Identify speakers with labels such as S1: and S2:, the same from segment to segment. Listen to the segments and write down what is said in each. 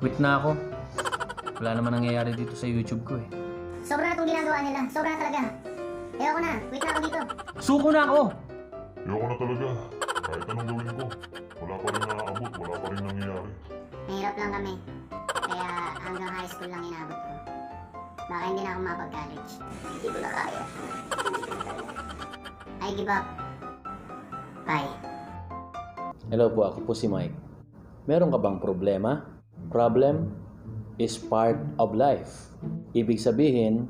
S1: Quit na ako. Wala naman nangyayari dito sa YouTube ko eh.
S2: Sobra na itong ginagawa nila. Sobra na talaga. Ayoko na. Wait na ako dito.
S1: Suko na ako!
S3: Ayoko na talaga. Kahit anong gawin ko, wala pa rin naaabot, wala pa rin nangyayari.
S2: Mahirap lang kami. Kaya hanggang high school lang inabot ko. Baka hindi na ako mapag-college. Hindi ko na kaya. I give up. Bye.
S4: Hello po, ako po si Mike. Meron ka bang problema? Problem is part of life. Ibig sabihin,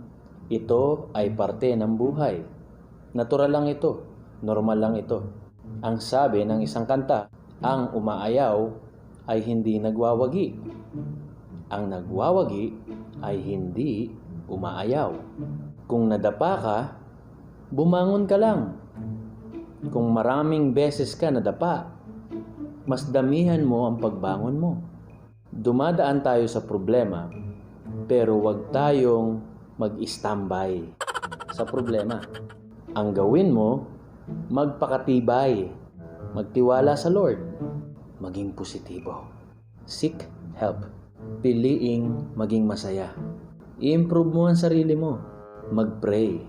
S4: ito ay parte ng buhay. Natural lang ito. Normal lang ito. Ang sabi ng isang kanta, ang umaayaw ay hindi nagwawagi. Ang nagwawagi ay hindi umaayaw. Kung nadapa ka, bumangon ka lang. Kung maraming beses ka nadapa, mas damihan mo ang pagbangon mo. Dumadaan tayo sa problema, pero wag tayong mag-standby sa problema. Ang gawin mo, magpakatibay, magtiwala sa Lord, maging positibo. Seek help, piliing maging masaya. I-improve mo ang sarili mo, mag-pray,